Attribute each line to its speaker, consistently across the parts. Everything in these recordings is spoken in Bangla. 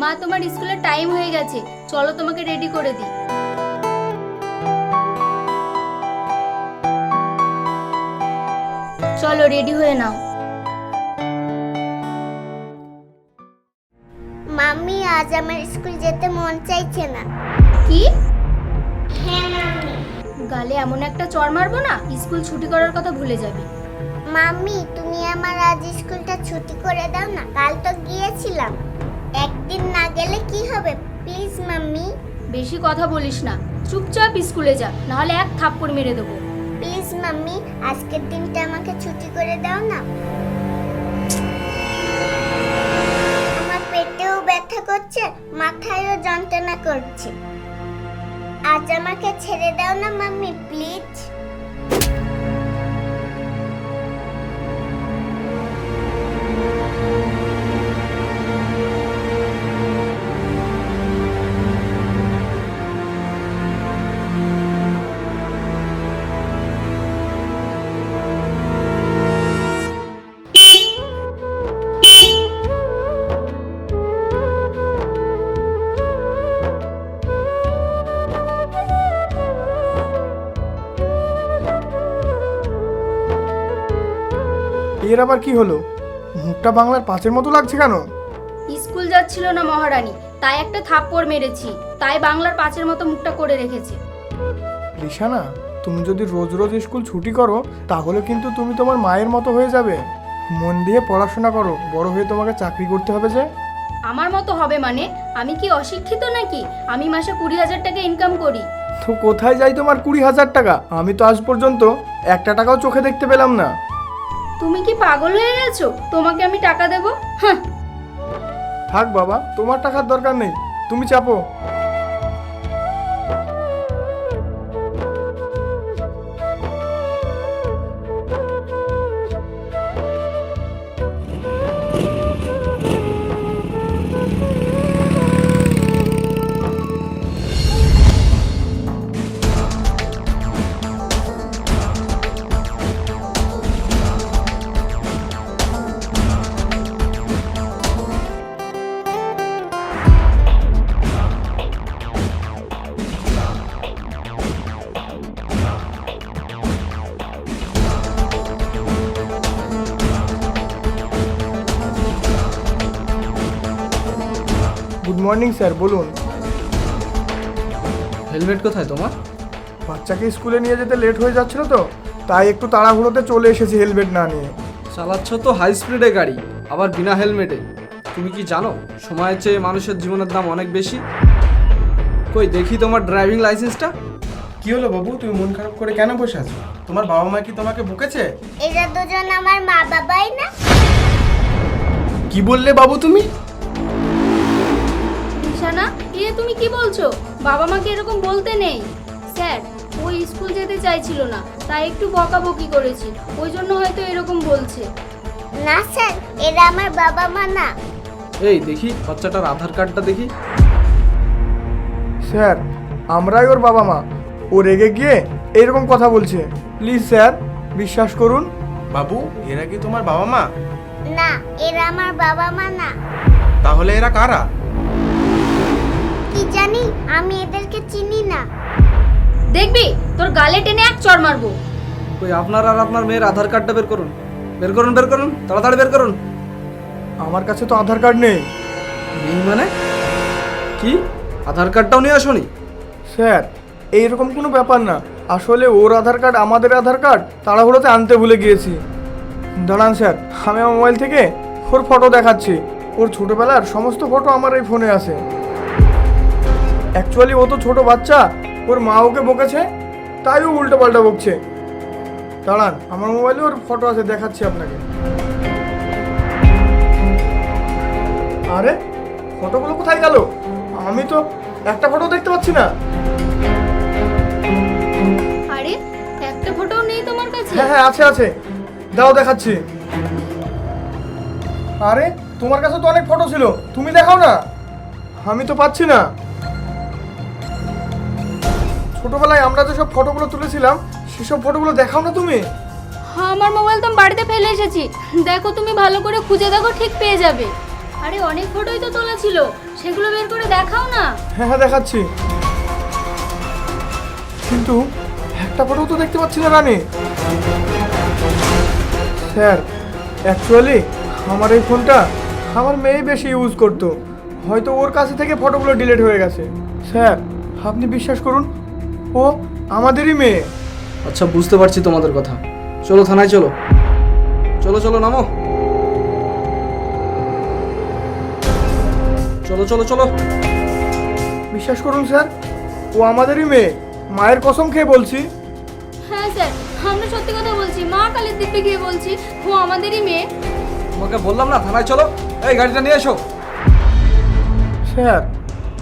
Speaker 1: মা তোমার স্কুলের টাইম হয়ে গেছে। চলো তোমাকে রেডি করে দিই। চলো রেডি হয়ে নাও।
Speaker 2: মাম্মি আজ আমার স্কুল যেতে মন চাইছে না।
Speaker 1: কি?
Speaker 2: হ্যাঁ মাম্মি।
Speaker 1: গালে এমন একটা চড় মারবো না স্কুল ছুটি করার কথা ভুলে যাবে।
Speaker 2: মাম্মি তুমি আমার আজ স্কুলটা ছুটি করে দাও না কাল তো গিয়েছিলাম। একদিন না গেলে কি হবে? Please mummy.
Speaker 1: বেশি কথা বলিস না। চুপচাপ স্কুলে যা নাহলে এক থাপ্পড় মেরে দেবো।
Speaker 2: প্লিজ মাম্মি আজকের দিনটা আমাকে ছুটি করে দাও না। আমার পেটেও ব্যথা করছে মাথায়ও যন্ত্রণা করছে। আজ আমাকে ছেড়ে দাও না মাম্মি প্লিজ
Speaker 3: এর আবার কি হলো? মুখটা বাংলার পাঁচের মতো লাগছে কেন?
Speaker 1: স্কুল যাচ্ছিল না মহারানী তাই একটা থাপ্পড় মেরেছি তাই বাংলার পাঁচের মতো মুখটা করে রেখেছে।
Speaker 3: রিশানা তুমি যদি রোজ রোজ স্কুল ছুটি করো তাহলে কিন্তু তুমি তোমার মায়ের মতো হয়ে যাবে। মন দিয়ে পড়াশোনা করো বড় হয়ে তোমাকে চাকরি করতে হবে যে।
Speaker 1: আমার মতো হবে মানে? আমি কি অশিক্ষিত নাকি? আমি মাসে কুড়ি হাজার টাকা ইনকাম করি।
Speaker 3: তো কোথায় যাই তোমার কুড়ি হাজার টাকা? আমি তো আজ পর্যন্ত একটা টাকাও চোখে দেখতে পেলাম না।
Speaker 1: তুমি কি পাগল হয়ে গেছো? তোমাকে আমি টাকা দেবো? হ্যাঁ
Speaker 3: থাক বাবা, তোমার টাকার দরকার নেই। তুমি চাপো। গুড মর্নিং স্যার বলুন।
Speaker 4: হেলমেট কোথায় তোমার?
Speaker 3: বাচ্চাকে স্কুলে নিয়ে যেতে লেট হয়ে যাচ্ছিল তো তাই একটু তাড়াহুড়োতে চলে এসেছি হেলমেট না নিয়ে।
Speaker 4: চালাচ্ছ তো হাই স্পিডে গাড়ি আবার বিনা হেলমেটে তুমি কি জানো সময়ের চেয়ে মানুষের জীবনের দাম অনেক বেশি? কই দেখি তোমার ড্রাইভিং লাইসেন্সটা
Speaker 5: কি হলো বাবু তুমি মন খারাপ করে কেন বসে আছো? তোমার বাবা মা কি তোমাকে বকেছে?
Speaker 2: এরা দুজন আমার মা বাবাই না?
Speaker 5: কি বললে বাবু তুমি?
Speaker 1: নিশানা ইয়ে তুমি কি বলছো? বাবা মাকে এরকম বলতে নেই। স্যার ওই স্কুল যেতে চাইছিল না তাই একটু বকাবকি করেছি। ওই জন্য হয়তো এরকম বলছে।
Speaker 2: না স্যার এরা আমার বাবা মা না।
Speaker 4: এই দেখি বাচ্চাটার আধার কার্ডটা দেখি।
Speaker 3: স্যার আমরাই ওর বাবা মা। ও রেগে গিয়ে এরকম কথা বলছে। প্লিজ স্যার বিশ্বাস করুন।
Speaker 5: বাবু এরা কি তোমার বাবা মা?
Speaker 2: না এরা আমার বাবা মা না।
Speaker 5: তাহলে এরা কারা?
Speaker 2: কি জানি? আমি এদেরকে চিনি না।
Speaker 1: দেখবি তোর গালে টেনে এক চড় মারবো।
Speaker 4: কই আপনার আর আপনার মেয়ের আধার কার্ডটা বের করুন। বের করুন বের করুন তাড়াতাড়ি বের করুন।
Speaker 3: আমার কাছে তো আধার কার্ড নেই।
Speaker 4: নেই মানে? কি? আধার কার্ডটাও নিয়ে আসোনি?
Speaker 3: স্যার এইরকম কোনো ব্যাপার না। আসলে ওর আধার কার্ড আমাদের আধার কার্ড তাড়াহুড়োতে আনতে ভুলে গিয়েছি। দাঁড়ান স্যার আমি আমার মোবাইল থেকে ওর ফটো দেখাচ্ছি। ওর ছোটোবেলার সমস্ত ফটো আমার এই ফোনে আছে। অ্যাকচুয়ালি ও তো ছোট বাচ্চা। ওর মা ওকে বকেছে তাই ও উল্টো পাল্টা বকছে। দাঁড়ান আমার মোবাইলে ওর ফটো আছে দেখাচ্ছি আপনাকে। আরে ফটোগুলো কোথায় গেল? আমি তো একটা ফটো দেখতে পাচ্ছি না।
Speaker 1: আরে একটা ফটোও নেই তোমার কাছে?
Speaker 3: হ্যাঁ হ্যাঁ আছে আছে। দাও দেখাচ্ছি। আরে তোমার কাছে তো অনেক ফটো ছিল। তুমি দেখাও না। আমি তো পাচ্ছি না। ছোটবেলায় আমরা যেসব ফটোগুলো তুলেছিলাম সেসব ফটোগুলো দেখাও না তুমি?
Speaker 1: হ্যাঁ আমার মোবাইল তো আমি বাড়িতে ফেলে এসেছি। দেখো তুমি ভালো করে খুঁজে দেখো ঠিক পেয়ে যাবে। আরে অনেক ফটোই তো তোলা ছিল সেগুলো বের করে দেখাও না।
Speaker 3: হ্যাঁ হ্যাঁ দেখাচ্ছি। কিন্তু একটা ফটো তো দেখতে পাচ্ছি না রানী। স্যার অ্যাকচুয়ালি আমার এই ফোনটা আমার মেয়ে বেশি ইউজ করতো। হয়তো ওর কাছে থেকে ফটোগুলো ডিলিট হয়ে গেছে। স্যার আপনি বিশ্বাস করুন ও আমাদেরই মেয়ে।
Speaker 4: আচ্ছা বুঝতে পারছি তোমাদের কথা। চলো থানায় চলো। চলো চলো নামো। চলো চলো চলো।
Speaker 3: বিশ্বাস করুন স্যার ও আমাদেরই মেয়ে। মায়ের কসম খেয়ে বলছি।
Speaker 1: হ্যাঁ স্যার আমরা সত্যি কথা বলছি। মা কালীর দিব্যে গিয়ে বলছি ও আমাদেরই মেয়ে।
Speaker 4: তোমাকে বললাম না থানায় চলো। এই গাড়িটা নিয়ে এসো।
Speaker 3: স্যার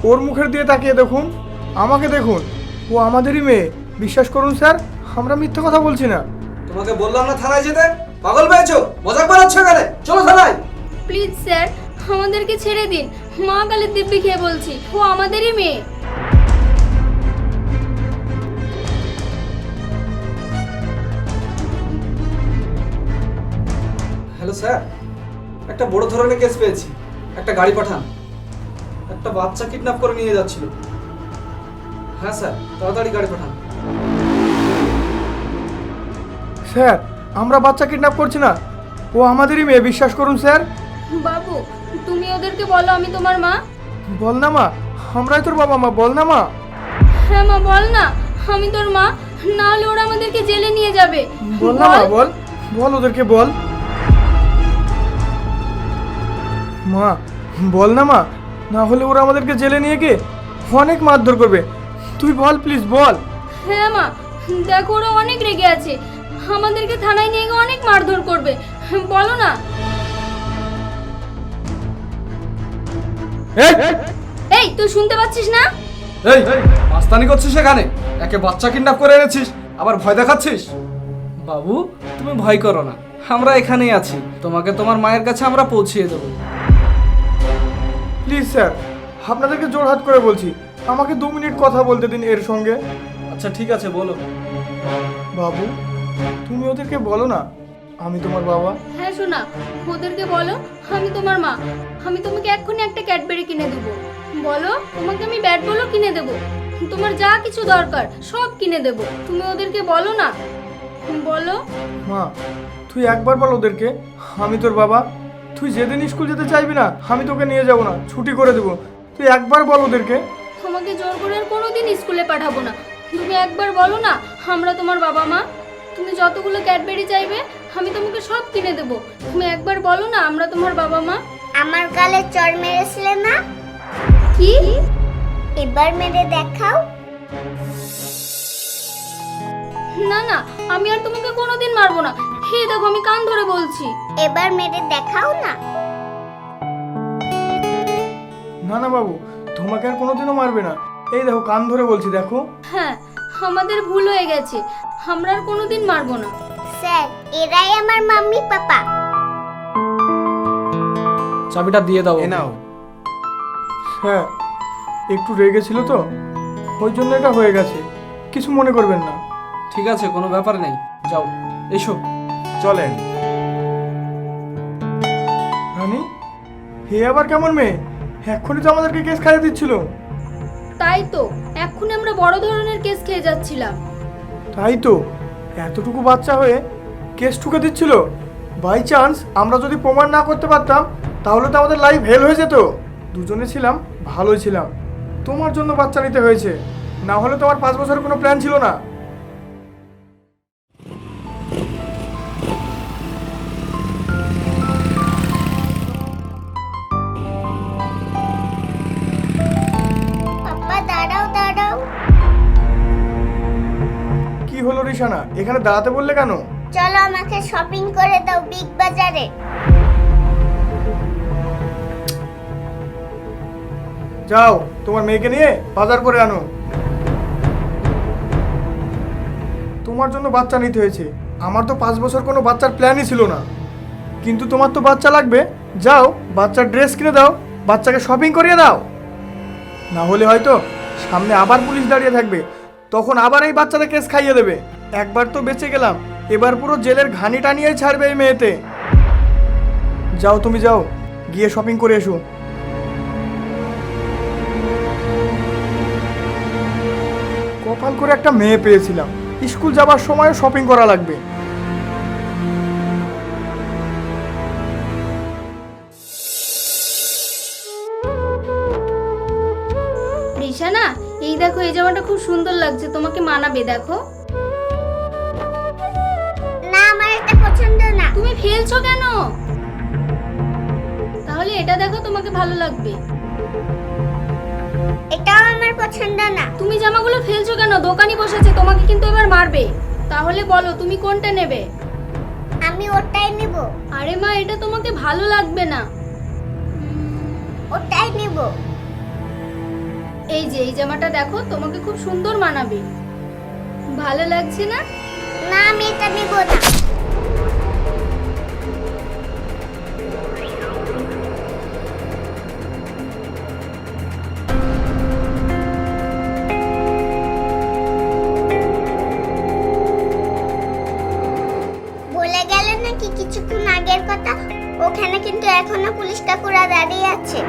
Speaker 3: ওর মুখের দিয়ে তাকিয়ে দেখুন। আমাকে দেখুন। ও আমাদেরই মেয়ে। বিশ্বাস করুন স্যার আমরা মিথ্যে কথা বলছি না।
Speaker 4: তোমাকে বললাম না থানায় যেতে? পাগল পেয়েছ? মজাক বানাচ্ছ এখানে? চলো থানায়।
Speaker 1: প্লিজ স্যার আমাদেরকে ছেড়ে দিন। মা কালীর দিব্যি খেয়ে বলছি ও আমাদেরই মেয়ে।
Speaker 4: হ্যালো স্যার একটা বড় ধরনের কেস পেয়েছি। একটা গাড়ি পাঠান। একটা বাচ্চা কিডন্যাপ করে নিয়ে যাচ্ছিল। হ্যাঁ স্যার তাড়াতাড়ি গাড়ি পাঠান।
Speaker 3: স্যার আমরা বাচ্চা কিডন্যাপ করছি না। ও আমাদেরই মেয়ে বিশ্বাস করুন স্যার।
Speaker 1: বাবু তুমি ওদেরকে বলো আমি তোমার মা।
Speaker 3: বল না মা আমরাই তোর বাবা মা বল না মা।
Speaker 1: হ্যাঁ মা বল না আমি তোর মা। না হলে ওরা আমাদেরকে জেলে নিয়ে যাবে।
Speaker 3: বল না মা বল বল ওদেরকে বল। মা বল না মা না হলে ওরা আমাদেরকে জেলে নিয়ে গিয়ে অনেক মারধর করবে। তুই বল প্লিজ বল।
Speaker 1: হ্যাঁ মা দেখো ওরা অনেক রেগে আছে। আমাদেরকে থানায় নিয়ে গিয়ে অনেক মারধর করবে। বলো না।
Speaker 4: এই!
Speaker 1: এই তুই শুনতে পাচ্ছিস না?
Speaker 4: এই মাস্তানি করছিস সেখানে একে বাচ্চা কিডন্যাপ করে এনেছিস আবার ভয় দেখাচ্ছিস? বাবু তুমি ভয় করো না। আমরা এখানেই আছি। তোমাকে তোমার মায়ের কাছে আমরা পৌঁছিয়ে দেবো।
Speaker 3: প্লিজ স্যার আপনাদেরকে জোরহাত করে বলছি। আমাকে দু মিনিট কথা বলতে দিন এর সঙ্গে।
Speaker 4: আচ্ছা ঠিক আছে বলো।
Speaker 3: বাবু তুমি ওদেরকে বলো না আমি তোমার বাবা।
Speaker 1: হ্যাঁ শোনা ওদেরকে বলো আমি তোমার মা। আমি তোমাকে এক্ষুনি একটা ক্যাডবেরি কিনে দেবো। বলো তোমাকে আমি ব্যাট বলও কিনে দেবো। তোমার যা কিছু দরকার সব কিনে দেবো। তুমি ওদেরকে বলো না। বলো।
Speaker 3: মা তুই একবার বল ওদেরকে আমি তোর বাবা। তুই যেদিন স্কুল যেতে চাইবি না আমি তোকে নিয়ে যাব না ছুটি করে দেবো। তুই একবার বল ওদেরকে।
Speaker 1: তোমাকে জোর করে আর কোনোদিন স্কুলে পাঠাবো না। তুমি একবার বলো না আমরা তোমার বাবা মা। তুমি যতগুলো ক্যাডবেরি চাইবে আমি তোমাকে সব কিনে দেবো। তুমি একবার বলো না আমরা তোমার বাবা মা।
Speaker 2: আমার গালে চর মেরেছিলে না?
Speaker 1: কি?
Speaker 2: এবার মেরে দেখাও।
Speaker 1: না না আমি আর তোমাকে কোনোদিন মারবো না। হে দেখো আমি কান ধরে বলছি।
Speaker 2: এবার মেরে দেখাও না।
Speaker 3: না না বাবু তোমাকে আর কোনোদিনও মারবে না। এই দেখো কান ধরে বলছি দেখো।
Speaker 1: হ্যাঁ আমাদের ভুল হয়ে গেছে। আমরা আর কোনোদিন মারবো না।
Speaker 2: স্যার এরাই আমার মাম্মি পাপা।
Speaker 4: চাবিটা দিয়ে দাও
Speaker 5: এ নাও।
Speaker 3: হ্যাঁ একটু রেগে ছিল তো ওই জন্য এটা হয়ে গেছে। কিছু মনে করবেন না।
Speaker 4: ঠিক আছে কোনো ব্যাপার নেই। যাও এসো।
Speaker 5: চলেন।
Speaker 3: রানী হে আবার কেমন মেয়ে? এক্ষুনি তো আমাদেরকে কেস খাইয়ে দিচ্ছিল।
Speaker 1: তাই তো এক্ষুনি আমরা বড় ধরনের কেস খেয়ে যাচ্ছিলাম।
Speaker 3: তাই তো এতটুকু বাচ্চা হয়ে কেস ঠুকে দিচ্ছিল। বাই চান্স আমরা যদি প্রমাণ না করতে পারতাম তাহলে তো আমাদের লাইফ হেল হয়ে যেত। দুজনে ছিলাম ভালোই ছিলাম। তোমার জন্য বাচ্চা নিতে হয়েছে। না হলে তোমার পাঁচ বছরের কোনো প্ল্যান ছিল না। এখানে দাঁড়াতে বললে কেন?
Speaker 2: চলো আমাকে শপিং করে দাও বিগ বাজারে।
Speaker 3: যাও তোমার মেয়েকে নিয়ে বাজার করে আনো। তোমার জন্য বাচ্চা নিতে হয়েছে। আমার তো পাঁচ বছর কোনো বাচ্চার প্ল্যানই ছিল না। কিন্তু তোমার তো বাচ্চা লাগবে। যাও বাচ্চার ড্রেস কিনে দাও বাচ্চাকে শপিং করিয়ে দাও। না হলে হয়তো সামনে আবার পুলিশ দাঁড়িয়ে থাকবে। তখন আবার এই বাচ্চাদের কেস খাইয়ে দেবে। একবার তো বেঁচে গেলাম। এবার পুরো জেলের ঘানি টানিয়েই ছাড়বে এই মেয়েতে। যাও তুমি যাও, গিয়ে শপিং করে এসো। কপাল করে একটা মেয়ে পেয়েছিলাম। স্কুল যাবার সময় শপিং করা লাগবে।
Speaker 1: রিশানা এই দেখো, এই জামাটা খুব সুন্দর লাগছে। তোমাকে মানাবে, দেখো। তুমি ফেলছো কেন? তাহলে এটা দেখো তোমাকে ভালো লাগবে।
Speaker 2: এটাও আমার পছন্দ না।
Speaker 1: তুমি জামাগুলো ফেলছো কেন? দোকানি বসেছে তোমাকে কিন্তু এবার মারবে। তাহলে বলো তুমি কোনটা নেবে?
Speaker 2: আমি ওটাই নিব।
Speaker 1: আরে মা এটা তোমাকে ভালো লাগবে না।
Speaker 2: ওটাই নিব।
Speaker 1: এই যে এই জামাটা দেখো তোমাকে খুব সুন্দর মানাবে। ভালো লাগছে না?
Speaker 2: না আমি এটা নিব না। এখনও পুলিশ কাকুরা দাঁড়িয়ে আছে।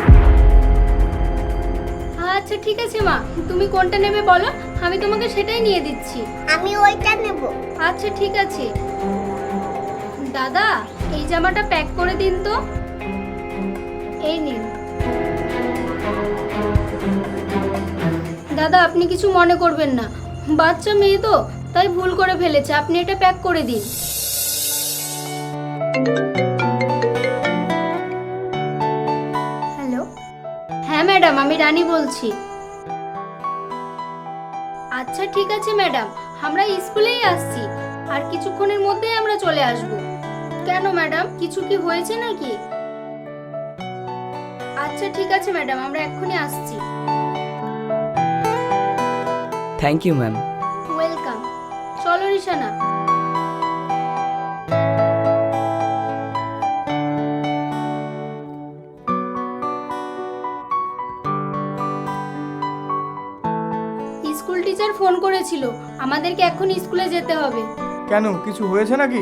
Speaker 1: আচ্ছা ঠিক আছে মা। তুমি কোনটা নেবে বলো? আমি তোমাকে সেটাই নিয়ে দিচ্ছি।
Speaker 2: আমি ওইটা নেব।
Speaker 1: আচ্ছা ঠিক আছে। দাদা এই জামাটা প্যাক করে দিন তো। এই নিন। দাদা আপনি কিছু মনে করবেন না। বাচ্চা মেয়ে তো তাই ভুল করে ফেলেছে। আপনি এটা প্যাক করে দিন। ম্যাডাম আমি রানী বলছি। আচ্ছা ঠিক আছে ম্যাডাম আমরা স্কুলেই আসছি। আর কিছুক্ষণের মধ্যেই আমরা চলে আসব। কেন ম্যাডাম কিছু কি হয়েছে নাকি? আচ্ছা ঠিক আছে ম্যাডাম আমরা এক্ষুনি আসছি।
Speaker 6: থ্যাংক ইউ ম্যাম
Speaker 1: ওয়েলকাম চলো রিশানা। ফোন করেছিল আমাদেরকে এখন স্কুলে যেতে হবে।
Speaker 3: কেন কিছু হয়েছে নাকি?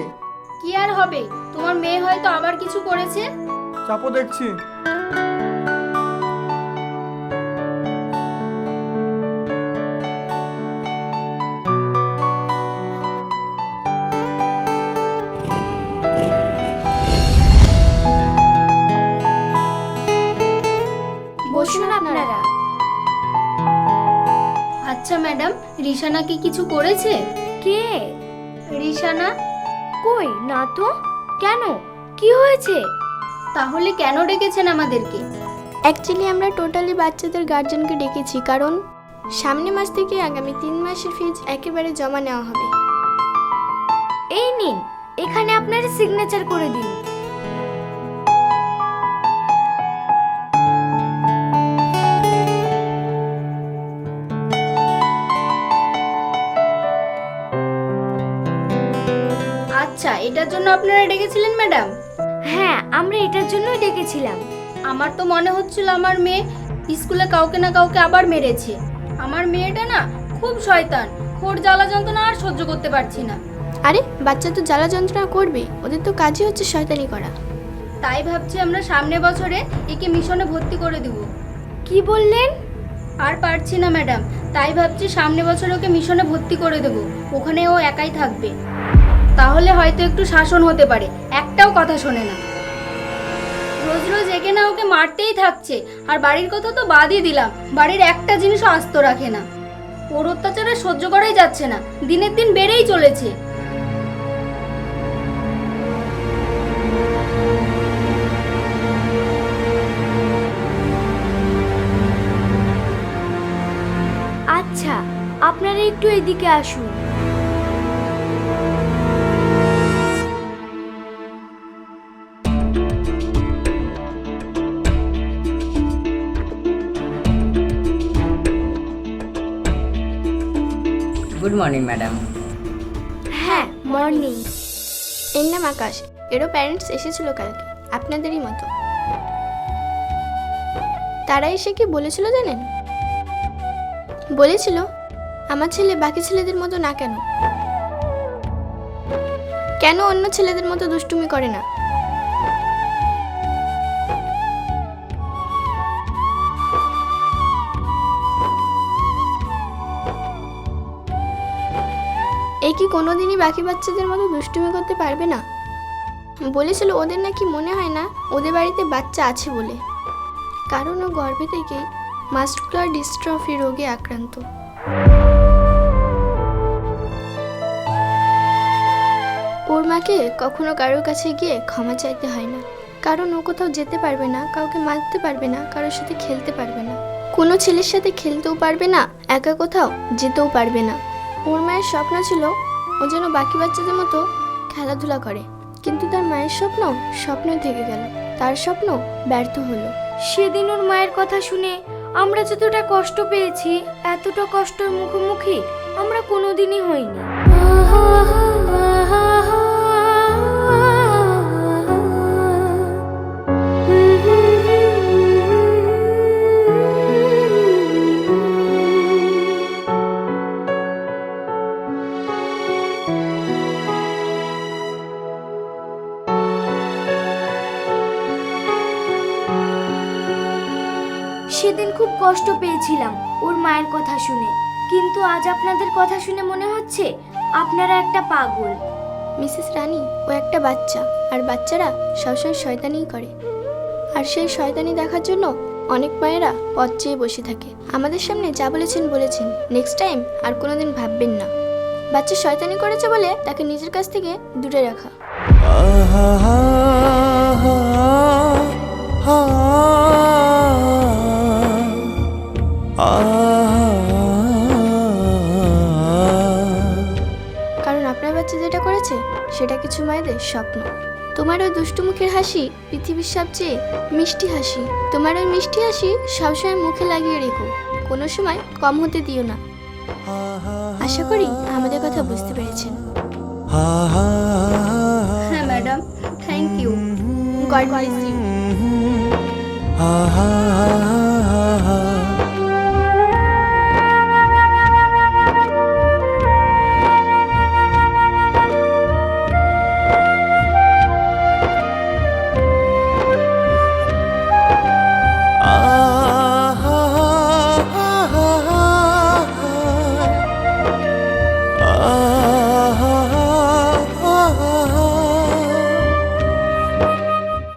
Speaker 1: কি আর হবে? তোমার মেয়ে হয়তো আবার কিছু করেছে?
Speaker 3: চাপো দেখছি।
Speaker 2: বসুন আপনারা।
Speaker 1: আচ্ছা ম্যাডাম রিশানা কি কিছু করেছে?
Speaker 7: কে?
Speaker 1: রিশানা?
Speaker 7: কই? না তো। কেন? কি হয়েছে?
Speaker 1: তাহলে কেন ডেকেছেন আমাদেরকে?
Speaker 8: অ্যাকচুয়ালি আমরা টোটালি বাচ্চাদের গার্জেনকে ডেকেছি কারণ সামনে মাস থেকে আগামী তিন মাসের ফিজ একেবারে জমা নেওয়া হবে।
Speaker 7: এই নিন এখানে আপনার সিগনেচার করে দিন।
Speaker 1: আচ্ছা এটার জন্য আপনারা ডেকেছিলেন ম্যাডাম?
Speaker 7: হ্যাঁ আমরা এটার জন্যই ডেকেছিলাম।
Speaker 1: আমার তো মনে হচ্ছিল আমার মেয়ে স্কুলে কাউকে না কাউকে আবার মেরেছে। আমার মেয়েটা না খুব শয়তান ওর জ্বালা যন্ত্রণা আর সহ্য করতে পারছি না।
Speaker 8: আরে বাচ্চা তো জ্বালা যন্ত্রণা করবে ওদের তো কাজই হচ্ছে শয়তানি করা।
Speaker 1: তাই ভাবছি আমরা সামনে বছরে একে মিশনে ভর্তি করে দেব।
Speaker 7: কি বললেন?
Speaker 1: আর পারছি না ম্যাডাম। তাই ভাবছি সামনে বছর ওকে মিশনে ভর্তি করে দেব। ওখানে ও একাই থাকবে। তাহলে হয়তো একটু শাসন হতে পারে। একটাও কথা শোনে না। রোজ রোজ একে না ওকে মারতেই থাকছে। আর বাড়ির কথা তো বাদই দিলাম। বাড়ির একটা জিনিসও আস্ত রাখে না। ওর অত্যাচারে সহ্য করাই যাচ্ছে না। দিনের দিন বেড়েই চলেছে।
Speaker 7: আচ্ছা আপনারা একটু এদিকে আসুন।
Speaker 6: গুড মর্নিং ম্যাডাম
Speaker 7: হ্যাঁ মর্নিং
Speaker 8: এর নাম আকাশ। এরও প্যারেন্টস এসেছিল কালকে, আপনাদেরই মতো। তারা এসে কি বলেছিল জানেন? বলেছিল, আমার ছেলে বাকি ছেলেদের মতো না কেন? কেন অন্য ছেলেদের মতো দুষ্টুমি করে না? কি কোনোদিনই বাকি বাচ্চাদের মতো দুষ্টুমি করতে পারবে না? বলেছিল, ওদের নাকি মনে হয় না ওদের বাড়িতে বাচ্চা আছে বলে। কারণ ও গর্ভে থেকেই মাস্কুলার ডিস্ট্রফি রোগে আক্রান্ত। ওর মাকে কখনো কারোর কাছে গিয়ে ক্ষমা চাইতে হয় না। কারণ ও কোথাও যেতে পারবে না, কাউকে মারতে পারবে না, কারোর সাথে খেলতে পারবে না। কোনো ছেলের সাথে খেলতেও পারবে না, একা কোথাও যেতেও পারবে না। ওর মায়ের স্বপ্ন ছিল ও যেন বাকি বাচ্চাদের মতো খেলাধুলা করে। কিন্তু তার মায়ের স্বপ্ন স্বপ্নই থেকে গেল। তার স্বপ্ন ব্যর্থ হলো।
Speaker 7: সেদিন ওর মায়ের কথা শুনে আমরা যতটা কষ্ট পেয়েছি, এতটা কষ্টের মুখোমুখি আমরা কোনোদিনই হইনি। খুব কষ্ট পেয়েছিলাম ওর মায়ের কথা শুনে। কিন্তু আজ আপনাদের কথা শুনে মনে হচ্ছে আপনারা একটা পাগল।
Speaker 8: মিসেস রানী ও একটা বাচ্চা আর বাচ্চারা সবসময় শয়তানিই করে। আর সেই শয়তানি দেখার জন্য অনেক মায়েরা পথ চেয়ে বসে থাকে। আমাদের সামনে যা বলেছেন বলেছেন। নেক্সট টাইম আর কোনোদিন ভাববেন না। বাচ্চা শয়তানি করেছে বলে তাকে নিজের কাছ থেকে দূরে রাখা। কারণ সেটা কিছু মায়েদের স্বপ্ন। তোমার ওই দুষ্টু মুখের হাসি পৃথিবীর সবচেয়ে মিষ্টি হাসি। তোমার ওই মিষ্টি হাসি সবসময় মুখে লাগিয়ে রেখো। কোনো সময় কম হতে দিও না। আশা করি আমাদের কথা বুঝতে পেরেছেন।
Speaker 1: হ্যাঁ madam. Thank you.
Speaker 8: God bless you.